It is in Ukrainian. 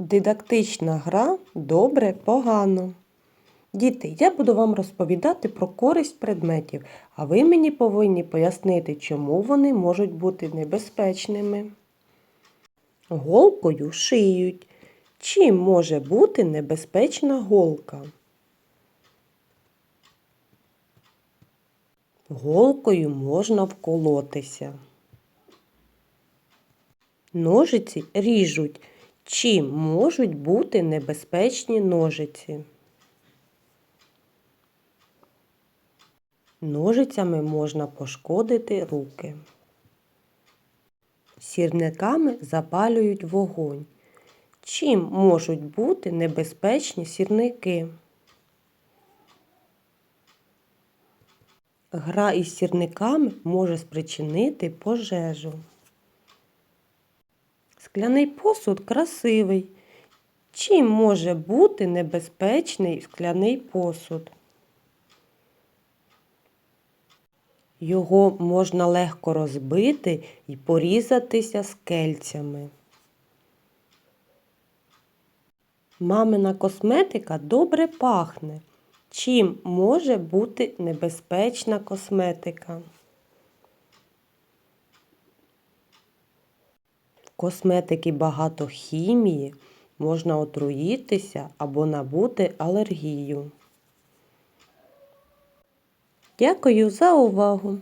Дидактична гра добре, погано. Діти, я буду вам розповідати про користь предметів, а ви мені повинні пояснити, чому вони можуть бути небезпечними. Голкою шиють. Чим може бути небезпечна голка? Голкою можна вколотися. Ножиці ріжуть. Чим можуть бути небезпечні ножиці? Ножицями можна пошкодити руки. Сірниками запалюють вогонь. Чим можуть бути небезпечні сірники? Гра із сірниками може спричинити пожежу. Скляний посуд красивий. Чим може бути небезпечний скляний посуд? Його можна легко розбити і порізатися скельцями. Мамина косметика добре пахне. Чим може бути небезпечна косметика? Косметики багато хімії, можна отруїтися або набути алергію. Дякую за увагу!